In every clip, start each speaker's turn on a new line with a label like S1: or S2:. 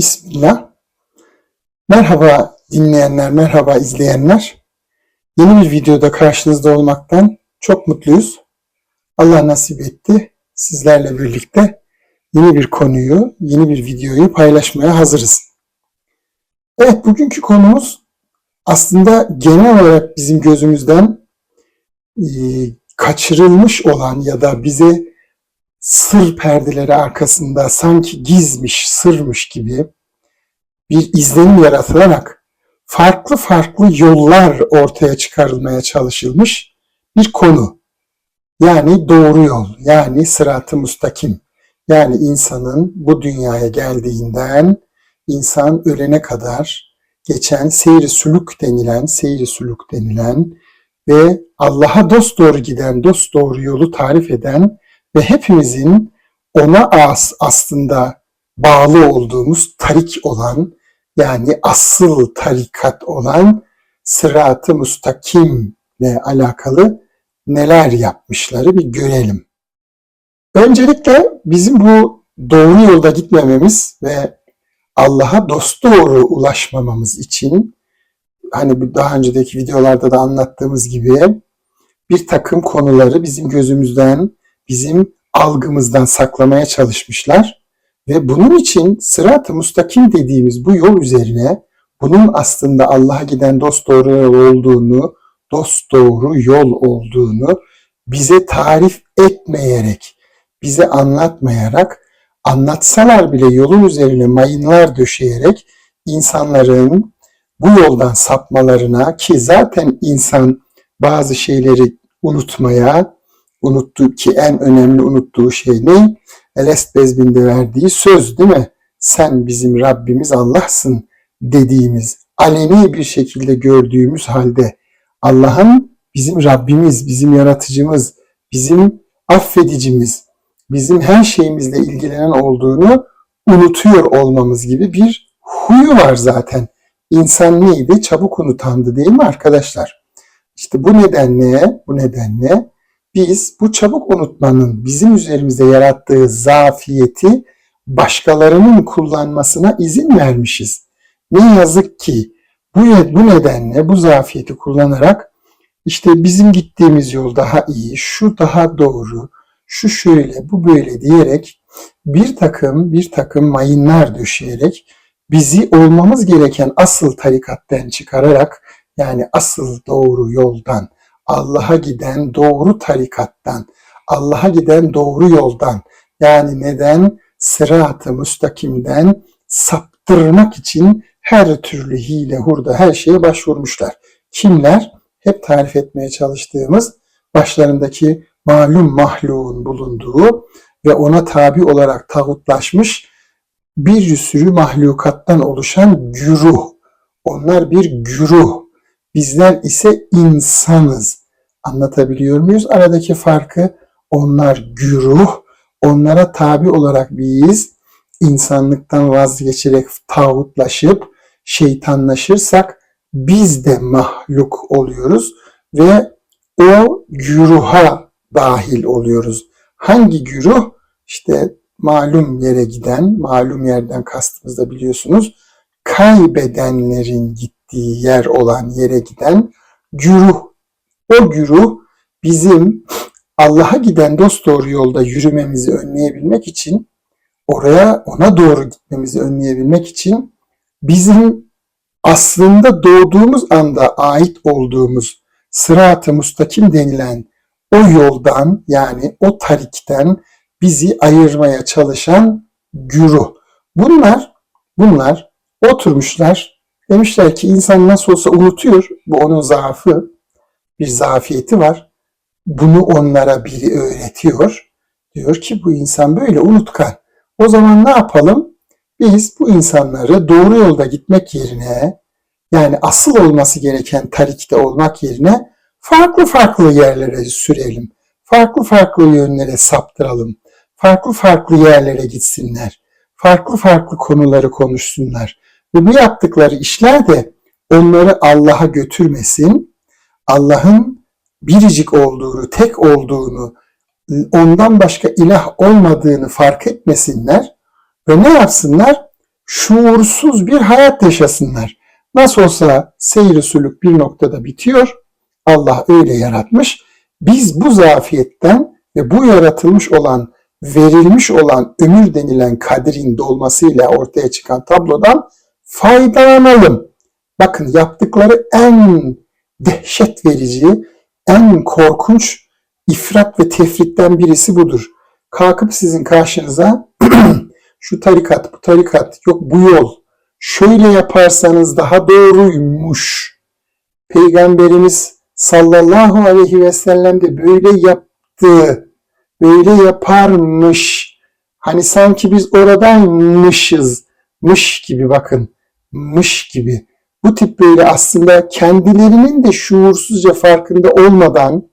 S1: Bismillah. Merhaba dinleyenler, merhaba izleyenler. Yeni bir videoda karşınızda olmaktan çok mutluyuz. Allah nasip etti. Sizlerle birlikte yeni bir konuyu, yeni bir videoyu paylaşmaya hazırız. Evet, bugünkü konumuz aslında genel olarak bizim gözümüzden kaçırılmış olan ya da bize sır perdeleri arkasında sanki gizmiş, sırmış gibi bir izlenim yaratılarak farklı farklı yollar ortaya çıkarılmaya çalışılmış bir konu. Yani doğru yol, yani sırat-ı müstakim. Yani insanın bu dünyaya geldiğinden insan ölene kadar geçen seyri suluk denilen, seyri suluk denilen ve Allah'a dost doğru giden, dost doğru yolu tarif eden ve hepimizin ona as aslında bağlı olduğumuz tarik olan yani asıl tarikat olan sırat-ı müstakimle alakalı neler yapmışları bir görelim. Öncelikle bizim bu doğru yolda gitmememiz ve Allah'a dosdoğru ulaşmamamız için hani daha önceki videolarda da anlattığımız gibi bir takım konuları bizim gözümüzden, bizim algımızdan saklamaya çalışmışlar. Ve bunun için sırat-ı mustakim dediğimiz bu yol üzerine bunun aslında Allah'a giden dost doğru yol olduğunu, dost doğru yol olduğunu bize tarif etmeyerek, bize anlatmayarak, anlatsalar bile yolun üzerine mayınlar döşeyerek insanların bu yoldan sapmalarına ki zaten insan bazı şeyleri unutmaya, unuttuğu ki en önemli unuttuğu şey ne? Elest Bezbin'de verdiği söz değil mi? Sen bizim Rabbimiz Allah'sın dediğimiz, aleni bir şekilde gördüğümüz halde Allah'ın bizim Rabbimiz, bizim yaratıcımız, bizim affedicimiz, bizim her şeyimizle ilgilenen olduğunu unutuyor olmamız gibi bir huyu var zaten. İnsan neydi? Çabuk unutandı değil mi arkadaşlar? İşte bu nedenle, bu nedenle biz bu çabuk unutmanın bizim üzerimizde yarattığı zafiyeti başkalarının kullanmasına izin vermişiz. Ne yazık ki bu, bu nedenle bu zafiyeti kullanarak işte bizim gittiğimiz yol daha iyi, şu daha doğru, şu şöyle, bu böyle diyerek bir takım bir takım mayınlar döşeyerek bizi olmamız gereken asıl tarikattan çıkararak yani asıl doğru yoldan, Allah'a giden doğru tarikattan, Allah'a giden doğru yoldan yani neden sırat-ı müstakimden saptırmak için her türlü hile, hurda, her şeye başvurmuşlar. Kimler? Hep tarif etmeye çalıştığımız başlarındaki malum mahluğun bulunduğu ve ona tabi olarak tağutlaşmış bir sürü mahlukattan oluşan güruh. Onlar bir güruh. Bizler ise insanız. Anlatabiliyor muyuz? Aradaki farkı onlar güruh, onlara tabi olarak biz insanlıktan vazgeçerek tağutlaşıp şeytanlaşırsak biz de mahluk oluyoruz ve o güruha dahil oluyoruz. Hangi güruh? İşte malum yere giden, malum yerden kastımız da biliyorsunuz, kaybedenlerin gittiği yer olan yere giden güruh. O güruh bizim Allah'a giden dost doğru yolda yürümemizi önleyebilmek için, oraya ona doğru gitmemizi önleyebilmek için bizim aslında doğduğumuz anda ait olduğumuz sırat-ı mustakim denilen o yoldan yani o tarikten bizi ayırmaya çalışan güruh. Bunlar bunlar oturmuşlar demişler ki insan nasıl olsa unutuyor bu onun zaafı bir zafiyeti var. Bunu onlara biri öğretiyor. Diyor ki bu insan böyle unutkan. O zaman ne yapalım? Biz bu insanları doğru yolda gitmek yerine yani asıl olması gereken tarikte olmak yerine farklı farklı yerlere sürelim. Farklı farklı yönlere saptıralım. Farklı farklı yerlere gitsinler. Farklı farklı konuları konuşsunlar. Ve bu yaptıkları işler de onları Allah'a götürmesin. Allah'ın biricik olduğunu, tek olduğunu, ondan başka ilah olmadığını fark etmesinler ve ne yapsınlar? şuursuz bir hayat yaşasınlar. Nasıl olsa seyri sülük bir noktada bitiyor. Allah öyle yaratmış. Biz bu zafiyetten ve bu yaratılmış olan, verilmiş olan ömür denilen kadirin dolmasıyla ortaya çıkan tablodan faydalanalım. Bakın yaptıkları en dehşet verici, en korkunç ifrat ve tefritten birisi budur. Kalkıp sizin karşınıza şu tarikat, bu tarikat, yok bu yol, şöyle yaparsanız daha doğruymuş. Peygamberimiz sallallahu aleyhi ve sellem de böyle yaptı, böyle yaparmış. Hani sanki biz oradaymışız, mış gibi bakın, mış gibi. Bu tip böyle aslında kendilerinin de şuursuzca farkında olmadan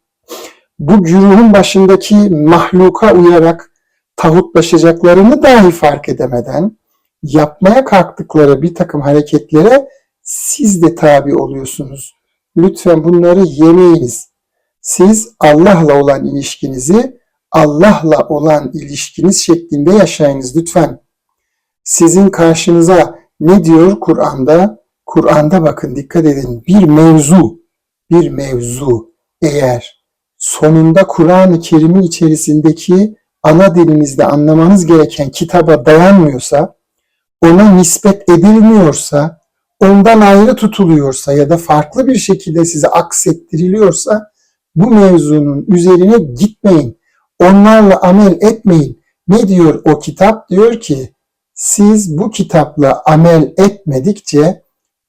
S1: bu güruhun başındaki mahluka uyarak tağutlaşacaklarını dahi fark edemeden yapmaya kalktıkları bir takım hareketlere siz de tabi oluyorsunuz. Lütfen bunları yemeyiniz. Siz Allah'la olan ilişkinizi Allah'la olan ilişkiniz şeklinde yaşayınız lütfen. Sizin karşınıza ne diyor Kur'an'da? Kur'an'da bakın dikkat edin bir mevzu, bir mevzu eğer sonunda Kur'an-ı Kerim'in içerisindeki ana dilinizde anlamanız gereken kitaba dayanmıyorsa, ona nispet edilmiyorsa, ondan ayrı tutuluyorsa ya da farklı bir şekilde size aksettiriliyorsa bu mevzunun üzerine gitmeyin. Onlarla amel etmeyin. Ne diyor o kitap? Diyor ki siz bu kitapla amel etmedikçe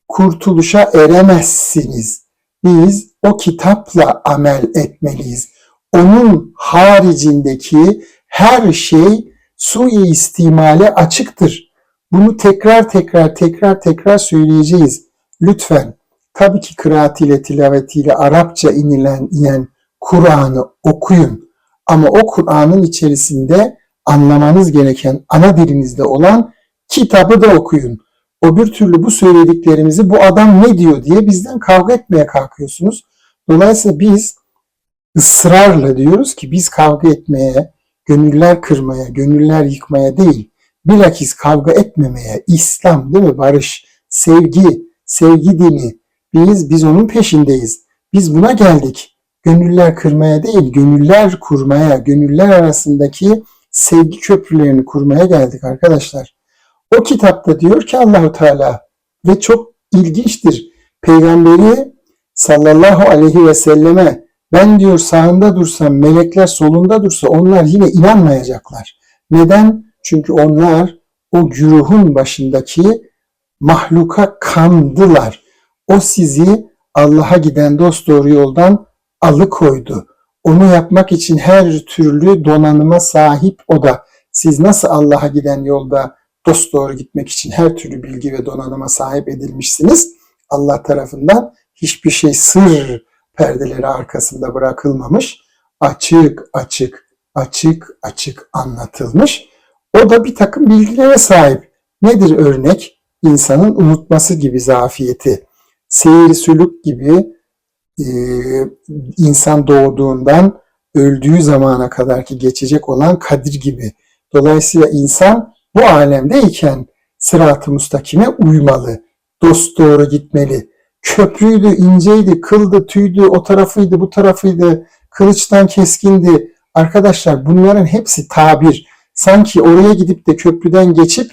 S1: kurtuluşa eremezsiniz. Biz o kitapla amel etmeliyiz. Onun haricindeki her şey suistimale açıktır. Bunu tekrar tekrar tekrar tekrar söyleyeceğiz. Lütfen tabii ki kıraatiyle tilavetiyle Arapça inilen inen Kur'an'ı okuyun. Ama o Kur'an'ın içerisinde anlamanız gereken ana dilinizde olan kitabı da okuyun. O bir türlü bu söylediklerimizi bu adam ne diyor diye bizden kavga etmeye kalkıyorsunuz. Dolayısıyla biz ısrarla diyoruz ki biz kavga etmeye, gönüller kırmaya, gönüller yıkmaya değil, bilakis kavga etmemeye, İslam değil mi? Barış, sevgi, sevgi dini. Biz, biz onun peşindeyiz. Biz buna geldik. Gönüller kırmaya değil, gönüller kurmaya, gönüller arasındaki sevgi köprülerini kurmaya geldik arkadaşlar. O kitapta diyor ki Allahu Teala ve çok ilginçtir. Peygamberi sallallahu aleyhi ve selleme ben diyor sağında dursam, melekler solunda dursa onlar yine inanmayacaklar. Neden? Çünkü onlar o güruhun başındaki mahluka kandılar. O sizi Allah'a giden dost doğru yoldan alıkoydu. Onu yapmak için her türlü donanıma sahip o da. Siz nasıl Allah'a giden yolda dost doğru gitmek için her türlü bilgi ve donanıma sahip edilmişsiniz. Allah tarafından hiçbir şey sır perdeleri arkasında bırakılmamış. Açık açık açık açık anlatılmış. O da bir takım bilgilere sahip. Nedir örnek? İnsanın unutması gibi zafiyeti. Seyir sülük gibi e, insan doğduğundan öldüğü zamana kadar ki geçecek olan kadir gibi. Dolayısıyla insan bu alemdeyken sırat-ı mustakime uymalı. Dost doğru gitmeli. Köprüydü, inceydi, kıldı, tüydü, o tarafıydı, bu tarafıydı, kılıçtan keskindi. Arkadaşlar bunların hepsi tabir. Sanki oraya gidip de köprüden geçip,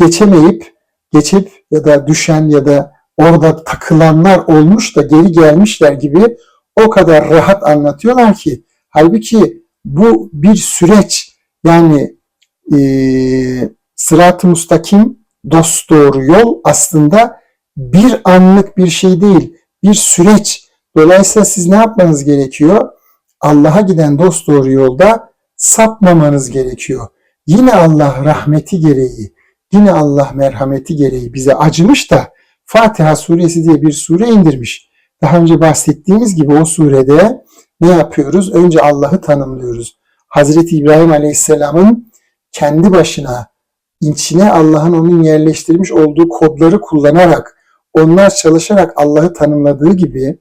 S1: geçemeyip, geçip ya da düşen ya da orada takılanlar olmuş da geri gelmişler gibi o kadar rahat anlatıyorlar ki halbuki bu bir süreç yani e, sırat-ı mustakim dost doğru yol aslında bir anlık bir şey değil, bir süreç. Dolayısıyla siz ne yapmanız gerekiyor? Allah'a giden dost doğru yolda sapmamanız gerekiyor. Yine Allah rahmeti gereği, yine Allah merhameti gereği bize acımış da Fatiha suresi diye bir sure indirmiş. Daha önce bahsettiğimiz gibi o surede ne yapıyoruz? Önce Allah'ı tanımlıyoruz. Hazreti İbrahim Aleyhisselam'ın kendi başına içine Allah'ın onun yerleştirmiş olduğu kodları kullanarak onlar çalışarak Allah'ı tanımladığı gibi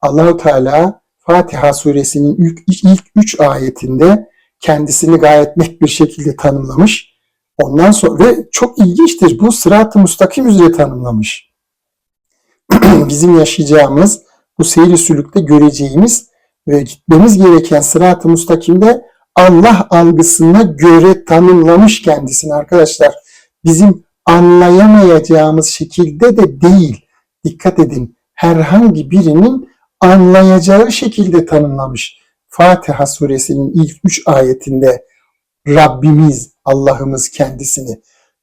S1: Allahu Teala Fatiha suresinin ilk, ilk üç ayetinde kendisini gayet net bir şekilde tanımlamış. Ondan sonra ve çok ilginçtir bu sırat-ı müstakim üzere tanımlamış. Bizim yaşayacağımız bu seyir sülükte göreceğimiz ve gitmemiz gereken sırat-ı müstakimde Allah algısına göre tanımlamış kendisini arkadaşlar. Bizim anlayamayacağımız şekilde de değil. Dikkat edin. Herhangi birinin anlayacağı şekilde tanımlamış. Fatiha suresinin ilk üç ayetinde Rabbimiz, Allah'ımız kendisini.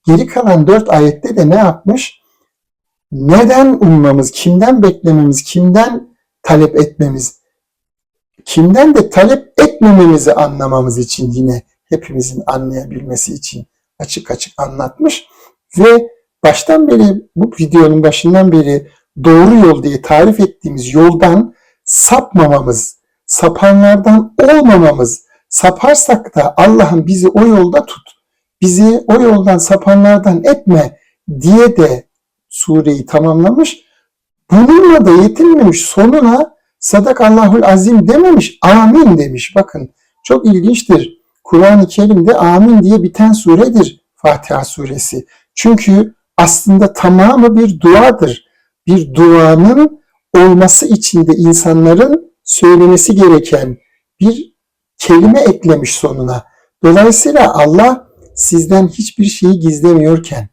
S1: Geri kalan dört ayette de ne yapmış? Neden ummamız, kimden beklememiz, kimden talep etmemiz, kimden de talep etmememizi anlamamız için yine hepimizin anlayabilmesi için açık açık anlatmış ve baştan beri bu videonun başından beri doğru yol diye tarif ettiğimiz yoldan sapmamamız, sapanlardan olmamamız, saparsak da Allah'ım bizi o yolda tut, bizi o yoldan sapanlardan etme diye de sureyi tamamlamış. Bununla da yetinmemiş. Sonuna Sadakallahul Azim dememiş, amin demiş. Bakın çok ilginçtir. Kur'an-ı Kerim'de amin diye biten suredir Fatiha suresi. Çünkü aslında tamamı bir duadır. Bir duanın olması için de insanların söylemesi gereken bir kelime eklemiş sonuna. Dolayısıyla Allah sizden hiçbir şeyi gizlemiyorken,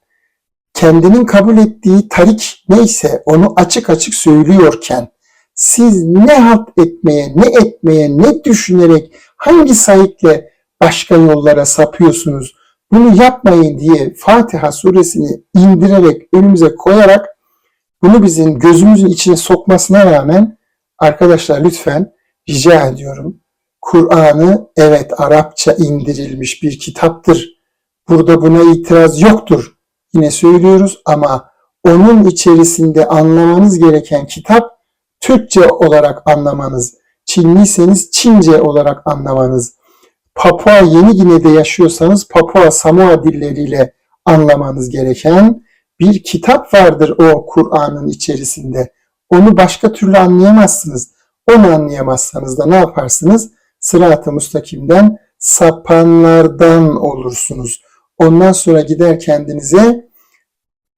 S1: kendinin kabul ettiği tarik neyse onu açık açık söylüyorken, siz ne halt etmeye, ne etmeye, ne düşünerek, hangi sayıkla başka yollara sapıyorsunuz, bunu yapmayın diye Fatiha suresini indirerek önümüze koyarak bunu bizim gözümüzün içine sokmasına rağmen arkadaşlar lütfen rica ediyorum. Kur'an'ı evet Arapça indirilmiş bir kitaptır. Burada buna itiraz yoktur. Yine söylüyoruz ama onun içerisinde anlamanız gereken kitap Türkçe olarak anlamanız, Çinliyseniz Çince olarak anlamanız, Papua Yeni Gine'de yaşıyorsanız Papua Samoa dilleriyle anlamanız gereken bir kitap vardır o Kur'an'ın içerisinde. Onu başka türlü anlayamazsınız. Onu anlayamazsanız da ne yaparsınız? Sırat-ı müstakimden sapanlardan olursunuz. Ondan sonra gider kendinize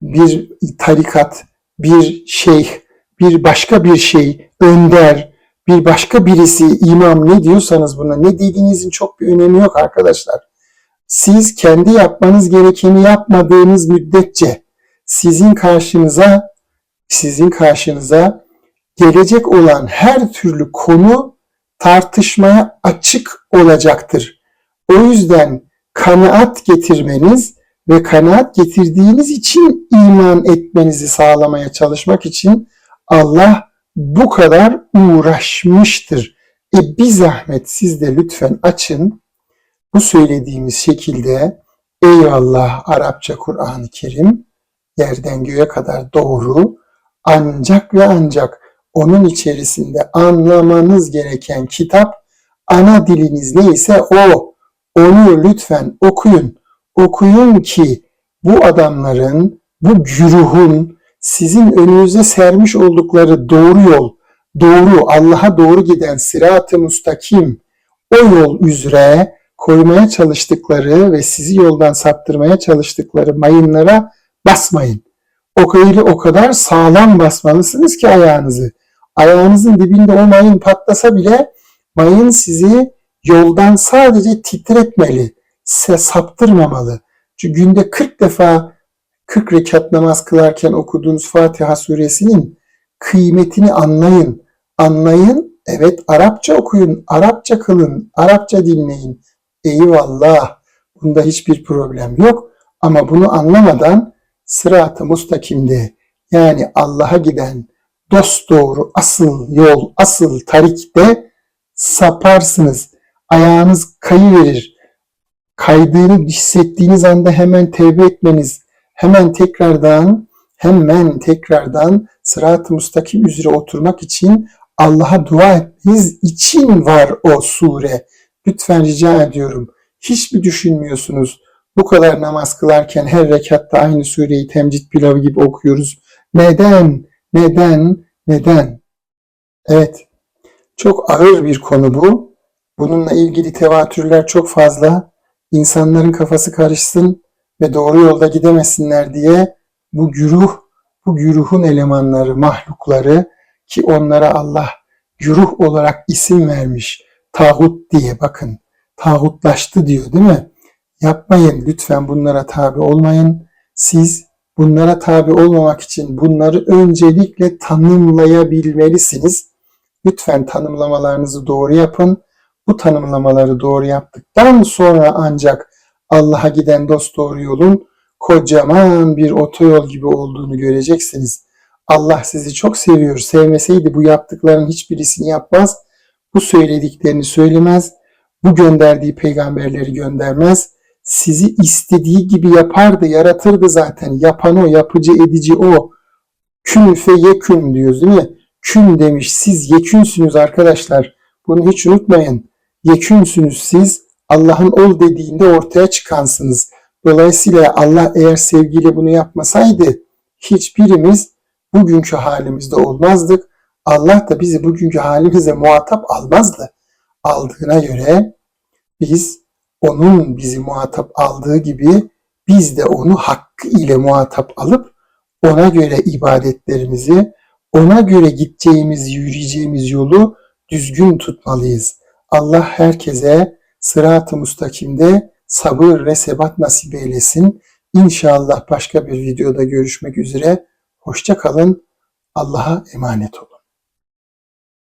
S1: bir tarikat, bir şeyh, bir başka bir şey, önder, bir başka birisi, imam ne diyorsanız buna, ne dediğinizin çok bir önemi yok arkadaşlar. Siz kendi yapmanız gerekeni yapmadığınız müddetçe sizin karşınıza sizin karşınıza gelecek olan her türlü konu tartışmaya açık olacaktır. O yüzden kanaat getirmeniz ve kanaat getirdiğiniz için iman etmenizi sağlamaya çalışmak için Allah bu kadar uğraşmıştır. E bir zahmet siz de lütfen açın. Bu söylediğimiz şekilde eyvallah Arapça Kur'an-ı Kerim yerden göğe kadar doğru ancak ve ancak onun içerisinde anlamanız gereken kitap ana diliniz neyse o. Onu lütfen okuyun. Okuyun ki bu adamların, bu güruhun sizin önünüze sermiş oldukları doğru yol, doğru, Allah'a doğru giden sırat-ı müstakim, o yol üzere koymaya çalıştıkları ve sizi yoldan saptırmaya çalıştıkları mayınlara basmayın. O öyle o kadar sağlam basmalısınız ki ayağınızı. Ayağınızın dibinde o mayın patlasa bile mayın sizi yoldan sadece titretmeli, size saptırmamalı. Çünkü günde 40 defa 40 rekat namaz kılarken okuduğunuz Fatiha suresinin kıymetini anlayın. Anlayın, evet Arapça okuyun, Arapça kılın, Arapça dinleyin. Eyvallah, bunda hiçbir problem yok. Ama bunu anlamadan sırat-ı mustakimde yani Allah'a giden dost doğru asıl yol, asıl tarikte saparsınız. Ayağınız kayıverir. Kaydığını hissettiğiniz anda hemen tevbe etmeniz, hemen tekrardan hemen tekrardan sırat-ı müstakim üzere oturmak için Allah'a dua etmeniz için var o sure. Lütfen rica ediyorum. Hiç mi düşünmüyorsunuz? Bu kadar namaz kılarken her rekatta aynı sureyi temcid pilavı gibi okuyoruz. Neden? Neden? Neden? Evet. Çok ağır bir konu bu. Bununla ilgili tevatürler çok fazla. İnsanların kafası karışsın. Ve doğru yolda gidemesinler diye bu güruh, bu güruhun elemanları, mahlukları ki onlara Allah güruh olarak isim vermiş. Tağut diye bakın. Tağutlaştı diyor değil mi? Yapmayın lütfen bunlara tabi olmayın. Siz bunlara tabi olmamak için bunları öncelikle tanımlayabilmelisiniz. Lütfen tanımlamalarınızı doğru yapın. Bu tanımlamaları doğru yaptıktan sonra ancak Allah'a giden dost doğru yolun kocaman bir otoyol gibi olduğunu göreceksiniz. Allah sizi çok seviyor. Sevmeseydi bu yaptıkların hiçbirisini yapmaz. Bu söylediklerini söylemez. Bu gönderdiği peygamberleri göndermez. Sizi istediği gibi yapardı, yaratırdı zaten. Yapan o, yapıcı, edici o. Kün fe yekün diyoruz değil mi? Kün demiş. Siz yekünsünüz arkadaşlar. Bunu hiç unutmayın. Yekünsünüz siz. Allah'ın ol dediğinde ortaya çıkansınız. Dolayısıyla Allah eğer sevgiyle bunu yapmasaydı hiçbirimiz bugünkü halimizde olmazdık. Allah da bizi bugünkü halimize muhatap almazdı. Aldığına göre biz onun bizi muhatap aldığı gibi biz de onu hakkı ile muhatap alıp ona göre ibadetlerimizi, ona göre gideceğimiz, yürüyeceğimiz yolu düzgün tutmalıyız. Allah herkese sırat-ı mustakimde sabır ve sebat nasip eylesin. İnşallah başka bir videoda görüşmek üzere. Hoşça kalın. Allah'a emanet olun.